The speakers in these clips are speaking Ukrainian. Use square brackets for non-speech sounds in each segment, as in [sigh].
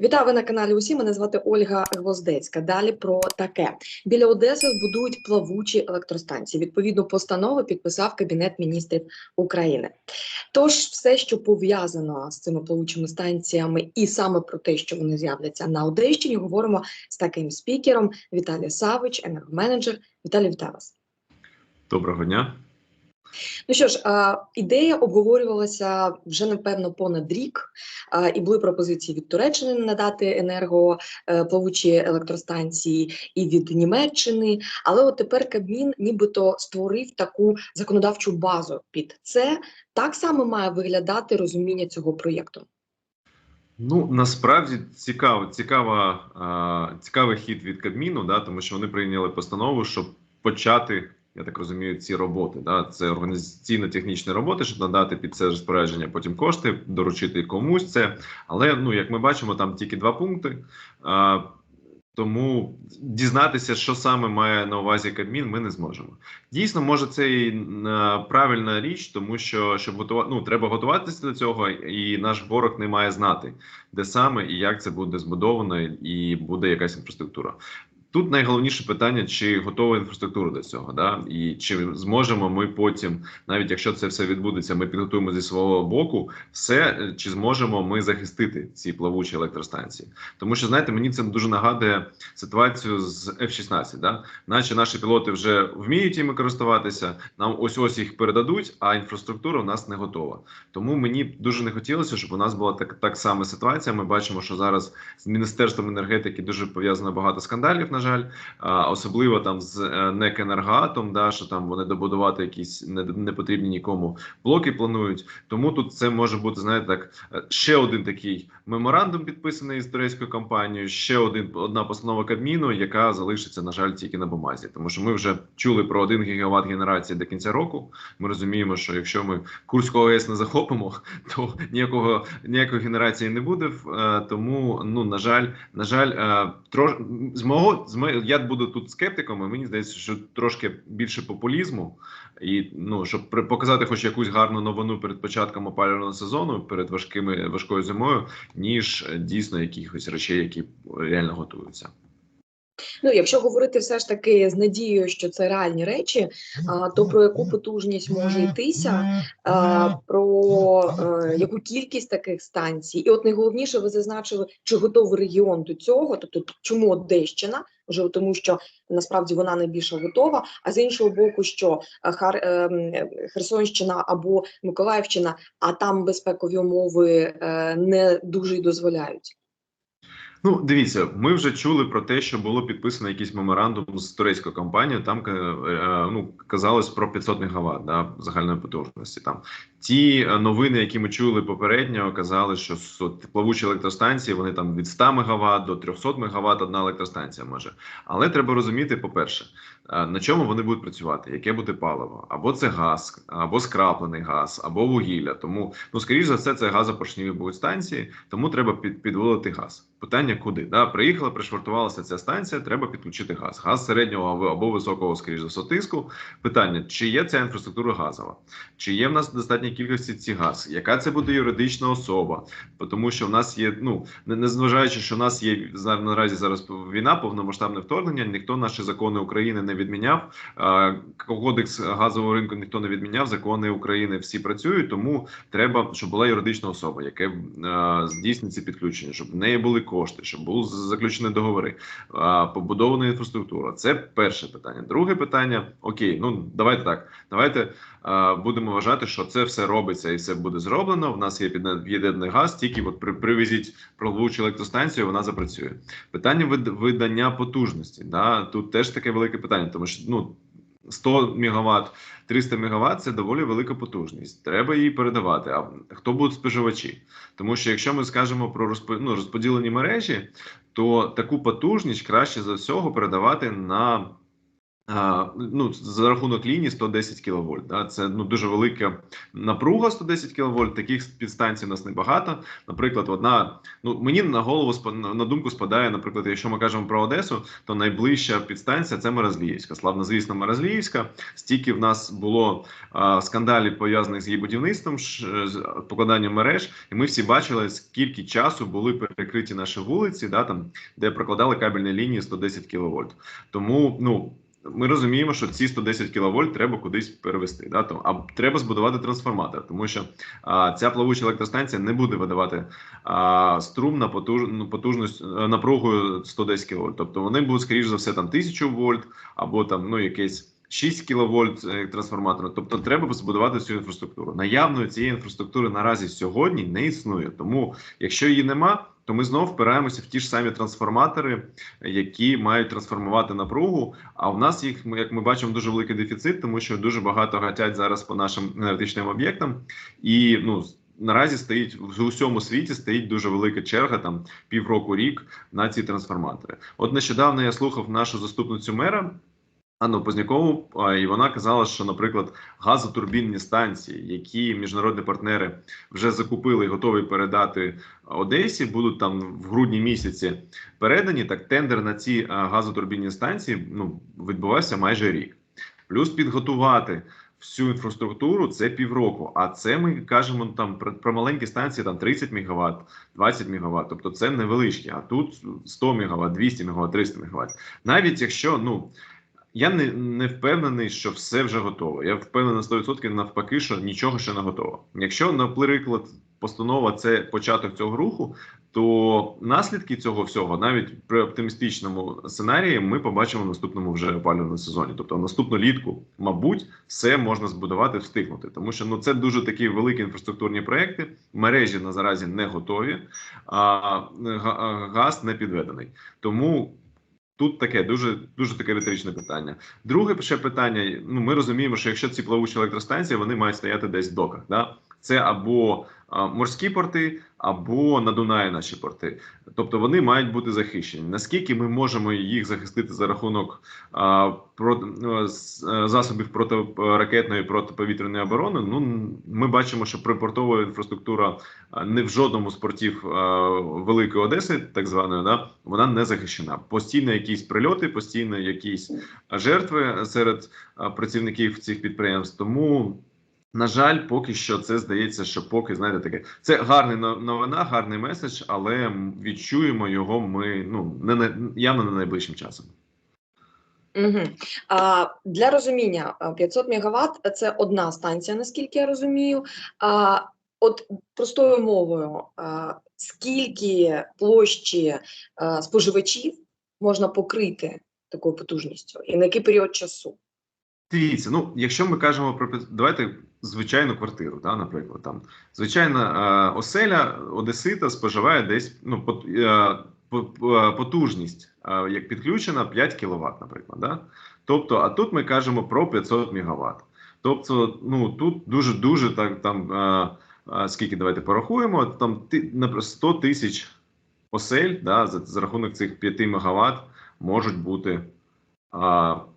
Вітаю ви на каналі. Усі мене звати Ольга Гвоздецька. Далі про таке біля Одеси збудують плавучі електростанції. Відповідну постанову підписав Кабінет міністрів України. Тож, все, що пов'язано з цими плавучими станціями, і саме про те, що вони з'являться на Одещині, говоримо з таким спікером Віталій Савич, енергоменеджер. Віталій, вітаю вас. Доброго дня. Ну що ж, ідея обговорювалася вже напевно понад рік, і були пропозиції від Туреччини надати енергоплавучі електростанції і від Німеччини. Але от тепер Кабмін нібито створив таку законодавчу базу під це. Так само має виглядати розуміння цього проєкту. Ну насправді цікаво, цікава, цікавий хід від Кабміну, да, тому що вони прийняли постанову, щоб почати. Я так розумію, ці роботи, да, це організаційно-технічні роботи, щоб надати під це розпорядження потім кошти, доручити комусь це. Але ну як ми бачимо, там тільки два пункти. А, тому дізнатися, що саме має на увазі Кабмін, ми не зможемо. Дійсно, може це і е, правильна річ, тому що щоб готувати, ну треба готуватися до цього, і наш ворог не має знати, де саме і як це буде збудовано, і буде якась інфраструктура. Тут найголовніше питання, чи готова інфраструктура до цього, да і чи зможемо ми потім, навіть якщо це все відбудеться, ми підготуємо зі свого боку все, чи зможемо ми захистити ці плавучі електростанції, тому що знаєте, мені це дуже нагадує ситуацію з F-16, да, наче наші пілоти вже вміють іми користуватися, нам ось ось їх передадуть, а інфраструктура у нас не готова. Тому мені дуже не хотілося, щоб у нас була так так сама ситуація. Ми бачимо, що зараз з міністерством енергетики дуже пов'язано багато скандалів. На жаль, особливо там з е, НЕК «Енергоатом», да, що там вони добудувати якісь непотрібні нікому блоки планують. Тому тут це може бути знаєте, так е, ще один такий меморандум, підписаний з турецькою компанією. Ще один одна постанова Кабміну, яка залишиться на жаль тільки на бумазі, тому що ми вже чули про 1 гігават генерації до кінця року. Ми розуміємо, що якщо ми Курського АЕС не захопимо, [laughs] то ніякого ніякої генерації не буде. Е, тому ну на жаль, на жаль, трош з мого я буду тут скептиком, і мені здається, що трошки більше популізму, і ну щоб показати, хоч якусь гарну новину перед початком опалювального сезону, перед важкими важкою зимою, ніж е, дійсно якихось речей, які реально готуються. Ну, якщо говорити все ж таки з надією, що це реальні речі, то про яку потужність може йтися, про е, яку кількість таких станцій, і от найголовніше, ви зазначили, чи готовий регіон до цього, тобто чому Одещина, вже тому, що насправді вона найбільше готова. А з іншого боку, що е, Хар е, Херсонщина або Миколаївщина, а там безпекові умови не дуже й дозволяють. Ну, дивіться, ми вже чули про те, що було підписано якийсь меморандум з турецькою компанією. Там е, е, ну казалось про 500 мегаватт да, загальної потужності. Там ті е, новини, які ми чули попередньо, казали, що плавучі електростанції вони там від 100 МВт до 300 МВт одна електростанція може. Але треба розуміти, по перше, на чому вони будуть працювати, яке буде паливо, або це газ, або скраплений газ, або вугілля. Тому ну скоріш за все, це газопоршневі будуть станції, тому треба під, підводити газ. Питання куди? Да? Приїхала, пришвартувалася ця станція, треба підключити газ. Газ середнього або високого, скоріш за тиску. Питання: чи є ця інфраструктура газова, чи є в нас достатня кількості ці газ? Яка це буде юридична особа? Тому що в нас є, ну незважаючи, що в нас є наразі зараз війна, повномасштабне вторгнення, ніхто наші закони України не відміняв. Кодекс газового ринку ніхто не відміняв. Закони України всі працюють, тому треба, щоб була юридична особа, яка здійснить ці підключення, щоб в неї були кошти, щоб були заключені договори, побудована інфраструктура. Це перше питання. Друге питання: окей, ну давайте так. Давайте будемо вважати, що це все робиться і все буде зроблено. В нас є під'єднаний газ, тільки от при привезіть пролучу електростанцію, вона запрацює. Питання видання потужності. Да? Тут теж таке велике питання, тому що ну. 100 МВт, 300 МВт – це доволі велика потужність. Треба її передавати. А хто будуть споживачі? Тому що якщо ми скажемо про ну, розподілені мережі, то таку потужність краще за всього передавати на ну, за рахунок лінії 110 кВт. Да? Це ну, дуже велика напруга 110 кВт. Таких підстанцій у нас небагато. Наприклад, одна, ну мені на голову на думку спадає, наприклад, якщо ми кажемо про Одесу, то найближча підстанція це Морозліївська. Славнозвісна Морозліївська. Стільки в нас було а, скандалів пов'язаних з її будівництвом, з покладанням мереж, і ми всі бачили, скільки часу були перекриті наші вулиці, да, там, де прокладали кабельні лінії 110 кВт. Тому, ну. Ми розуміємо, що ці 110 кВт треба кудись перевести. Да? Тому, а треба збудувати трансформатор, тому що а, ця плавуча електростанція не буде видавати а, струм на потуж, ну, потужність е, напругою 110 кВт. Тобто вони будуть, скоріш за все, там 1000 вольт або там ну, якесь 6 кВт трансформатора. Тобто треба збудувати цю інфраструктуру. Наявної цієї інфраструктури наразі сьогодні не існує. Тому, якщо її нема, то ми знову впираємося в ті ж самі трансформатори, які мають трансформувати напругу. А в нас їх, як ми бачимо, дуже великий дефіцит, тому що дуже багато гатять зараз по нашим енергетичним об'єктам. І ну наразі стоїть в усьому світі стоїть дуже велика черга, там півроку рік на ці трансформатори. От нещодавно я слухав нашу заступницю мера. Анну Познякову, і вона казала, що, наприклад, газотурбінні станції, які міжнародні партнери вже закупили і готові передати Одесі, будуть там в грудні місяці передані. Так тендер на ці газотурбінні станції ну відбувався майже рік. Плюс підготувати всю інфраструктуру це півроку. А це ми кажемо там про, про маленькі станції, там 30 МВт, 20 МВт. Тобто це невеличкі. А тут 100 МВт, 200 МВт, 300 МВт. Навіть якщо ну. Я не, не впевнений, що все вже готово. Я впевнений на 100% навпаки, що нічого ще не готово. Якщо, наприклад, постанова це початок цього руху, то наслідки цього всього, навіть при оптимістичному сценарії, ми побачимо в наступному вже опалювальному сезоні. Тобто, наступну літку, мабуть, все можна збудувати, встигнути, тому що ну це дуже такі великі інфраструктурні проекти. Мережі на заразі не готові, а газ не підведений. Тому Тут таке дуже дуже таке риторичне питання. Друге ще питання. Ну ми розуміємо, що якщо ці плавучі електростанції вони мають стояти десь в доках. Да? Це або морські порти, або на Дунаї наші порти. Тобто вони мають бути захищені. Наскільки ми можемо їх захистити за рахунок а, з- е, засобів протиракетної протиповітряної оборони? Ну ми бачимо, що припортова інфраструктура не в жодному з портів а, Великої Одеси, так званої, да, вона не захищена. Постійно якісь прильоти, постійно якісь жертви серед а, працівників цих підприємств. Тому. На жаль, поки що це здається, що поки знаєте таке. Це гарна новина, гарний меседж, але відчуємо його ми ну не на явно не найближчим часом. Угу. А, для розуміння, 500 МВт – це одна станція, наскільки я розумію. А, от простою мовою, а, скільки площі а, споживачів можна покрити такою потужністю і на який період часу? Дивіться, ну якщо ми кажемо про давайте звичайну квартиру, да, наприклад, там звичайна е, оселя Одесита споживає десь ну е, по- по- потужність, е, як підключена 5 кВт, наприклад. Да? Тобто, а тут ми кажемо про 500 МВт. Тобто, ну тут дуже дуже так там е, е, скільки давайте порахуємо, там ти наприклад, 100 тисяч осель, да, за, за рахунок цих 5 МВт можуть бути. А, з-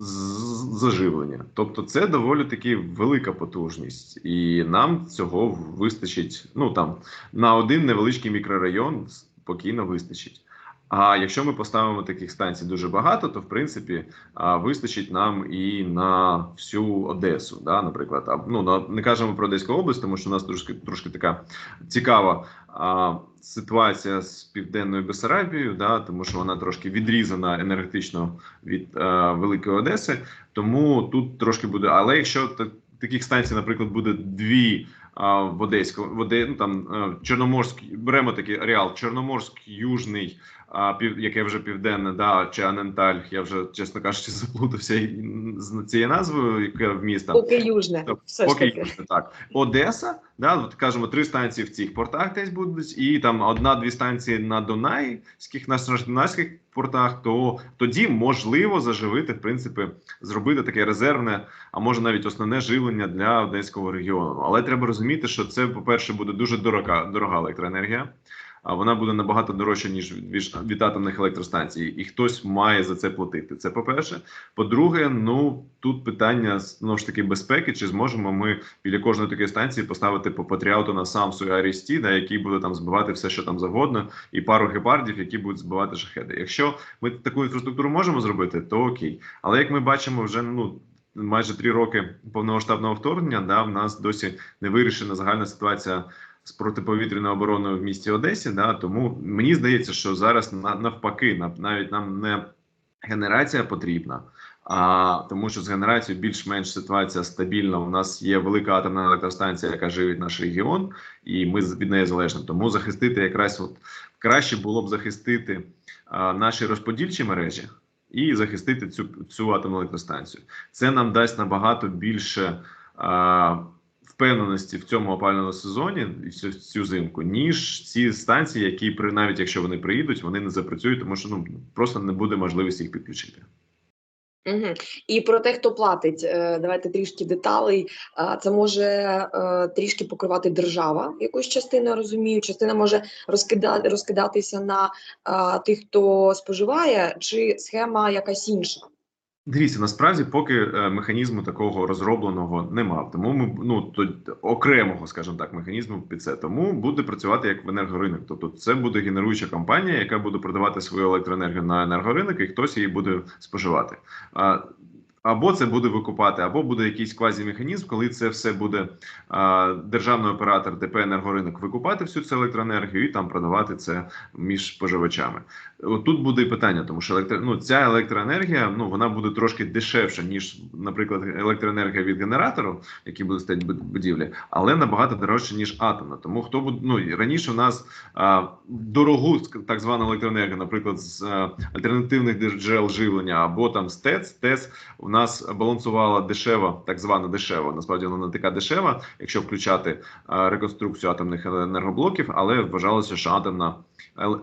заживлення. Тобто, це доволі таки велика потужність, і нам цього вистачить. Ну там на один невеличкий мікрорайон спокійно вистачить. А якщо ми поставимо таких станцій дуже багато, то в принципі вистачить нам і на всю Одесу, да, наприклад. Ну не кажемо про Одеську область, тому що у нас трошки трошки така цікава а, ситуація з південною Бесарабією, да, тому що вона трошки відрізана енергетично від а, Великої Одеси. Тому тут трошки буде. Але якщо та- таких станцій, наприклад, буде дві а, в Одеську, в Оде, ну там е, Чорноморськ, беремо такий ареал, Чорноморськ, Южний, а, пів, яке вже південне, да, чи Аненталь, я вже, чесно кажучи, [laughs] заплутався з цією назвою, яке в міста. Поки южне, Так, все Поки таки. южне, так. Одеса, да, от кажемо, три станції в цих портах десь будуть, і там одна-дві станції на Дунайських, на Дунайських портах, то тоді можливо заживити, в принципі, зробити таке резервне, а може навіть основне живлення для одеського регіону. Але треба розуміти, що це, по-перше, буде дуже дорога, дорога електроенергія. А вона буде набагато дорожча ніж від, атомних електростанцій, і хтось має за це платити. Це по-перше. По-друге, ну тут питання знову ж таки безпеки, чи зможемо ми біля кожної такої станції поставити по патріоту на Самсу і Арісті, да, який буде там збивати все, що там завгодно, і пару гепардів, які будуть збивати шахеди. Якщо ми таку інфраструктуру можемо зробити, то окей. Але як ми бачимо, вже ну. Майже три роки повномасштабного вторгнення, да, в нас досі не вирішена загальна ситуація з протиповітряною обороною в місті Одесі. Да, тому мені здається, що зараз на- навпаки, нав- навіть нам не генерація потрібна, а тому, що з генерацією більш-менш ситуація стабільна. У нас є велика атомна електростанція, яка живить наш регіон, і ми від неї залежні. Тому захистити якраз от краще було б захистити а, наші розподільчі мережі. І захистити цю цю атомну електростанцію. Це нам дасть набагато більше а, впевненості в цьому опалювальному сезоні і цю, цю зимку, ніж ці станції, які при навіть якщо вони приїдуть, вони не запрацюють, тому що ну просто не буде можливості їх підключити. Угу. І про те, хто платить, е, давайте трішки деталей. Це може е, трішки покривати держава якусь частину, розумію. Частина може розкидати розкидатися на тих, хто споживає, чи схема якась інша. Дивіться, насправді, поки е, механізму такого розробленого нема, тому ми ну то окремого, скажімо так, механізму під це. Тому буде працювати як в енергоринок. Тобто, це буде генеруюча компанія, яка буде продавати свою електроенергію на енергоринок, і хтось її буде споживати. А, або це буде викупати, або буде якийсь квазімеханізм, коли це все буде а, державний оператор ДП енергоринок викупати всю цю електроенергію і там продавати це між споживачами. Тут буде і питання, тому що електро, ну, ця електроенергія ну вона буде трошки дешевша, ніж, наприклад, електроенергія від генератору, який буде буд- будівлі, але набагато дорожче, ніж атомна. Тому хто буде ну раніше у нас а, дорогу так звану електроенергію, наприклад, з а, альтернативних джерел живлення або там з ТЕЦ, ТЕЦ у балансувала дешева, так звана дешева. Насправді вона не така дешева, якщо включати реконструкцію атомних енергоблоків, але вважалося, що атомна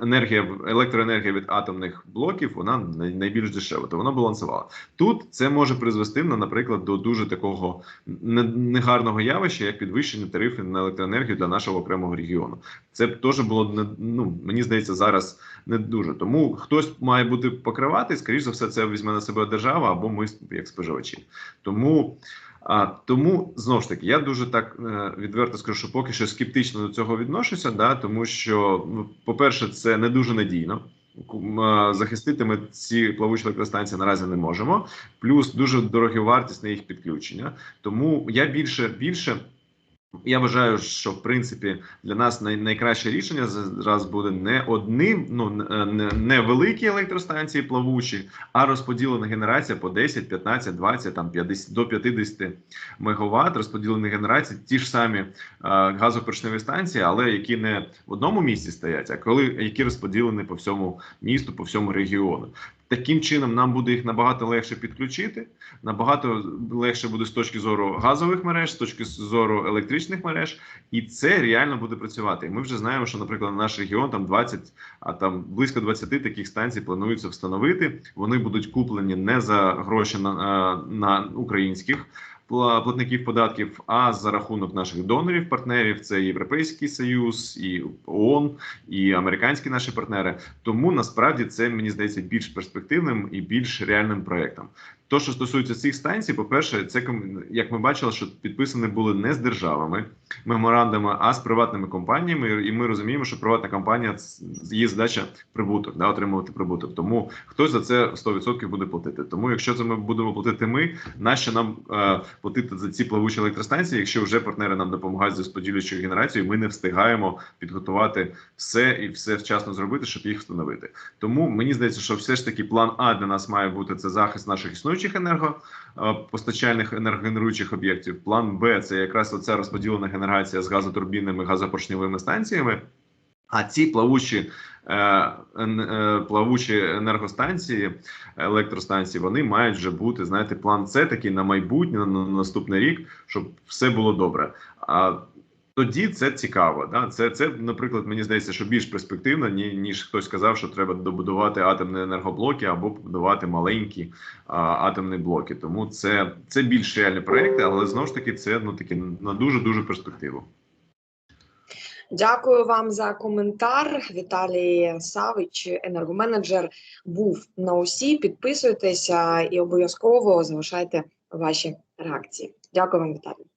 енергія, електроенергія від атомних блоків вона най- найбільш дешева, то вона балансувала. Тут це може призвести на, наприклад, до дуже такого негарного явища, як підвищення тарифів на електроенергію для нашого окремого регіону. Це б теж було не ну мені здається зараз не дуже. Тому хтось має бути покривати, скоріш за все, це візьме на себе держава або ми як споживачі. Тому. А тому знову ж таки, я дуже так е, відверто скажу, що поки що скептично до цього відношуся, да, тому що, ну, по-перше, це не дуже надійно. Захистити ми ці плавучі електростанції наразі не можемо. Плюс дуже дорогі вартість на їх підключення. Тому я більше більше. Я вважаю, що в принципі для нас най, найкраще рішення зараз буде не одним, ну не, не- великі електростанції плавучі, а розподілена генерація по 10, 15, 20, там 50, до 50 мегаватт розподілені генерації, ті ж самі е, газопоршневі станції, але які не в одному місці стоять, а коли які розподілені по всьому місту, по всьому регіону. Таким чином нам буде їх набагато легше підключити, набагато легше буде з точки зору газових мереж, з точки зору електричних мереж, і це реально буде працювати. Ми вже знаємо, що, наприклад, наш регіон там 20, а там близько 20 таких станцій планується встановити. Вони будуть куплені не за гроші на, е, на українських платників податків, а за рахунок наших донорів, партнерів. Це Європейський Союз, і ООН, і американські наші партнери. Тому насправді це мені здається більш перспективним і більш реальним проектом. То, що стосується цих станцій, по-перше, це як ми бачили, що підписані були не з державами меморандуми, а з приватними компаніями. І ми розуміємо, що приватна компанія її задача прибуток, да, отримувати прибуток. Тому хтось за це 100% буде платити. Тому, якщо це ми будемо платити ми, нащо нам е, платити за ці плавучі електростанції, якщо вже партнери нам допомагають з розподілюючою генерацією, ми не встигаємо підготувати все і все вчасно зробити, щоб їх встановити. Тому мені здається, що все ж таки план А для нас має бути це захист наших існуючих енергопостачальних енергогенеруючих об'єктів. План Б це якраз оця розподілена генерація з газотурбінними газопоршневими станціями. А ці плавучі е, е, плавучі енергостанції, електростанції, вони мають вже бути, знаєте, план С такий на майбутнє, на наступний рік, щоб все було добре. А тоді це цікаво. Да? Це, це, наприклад, мені здається, що більш перспективно, ні, ніж хтось сказав, що треба добудувати атомні енергоблоки або побудувати маленькі а, атомні блоки. Тому це, це більш реальні проекти, але знову ж таки це ну таки на дуже дуже перспективу. Дякую вам за коментар. Віталій Савич, енергоменеджер, був на усі. Підписуйтеся і обов'язково залишайте ваші реакції. Дякую вам, Віталій.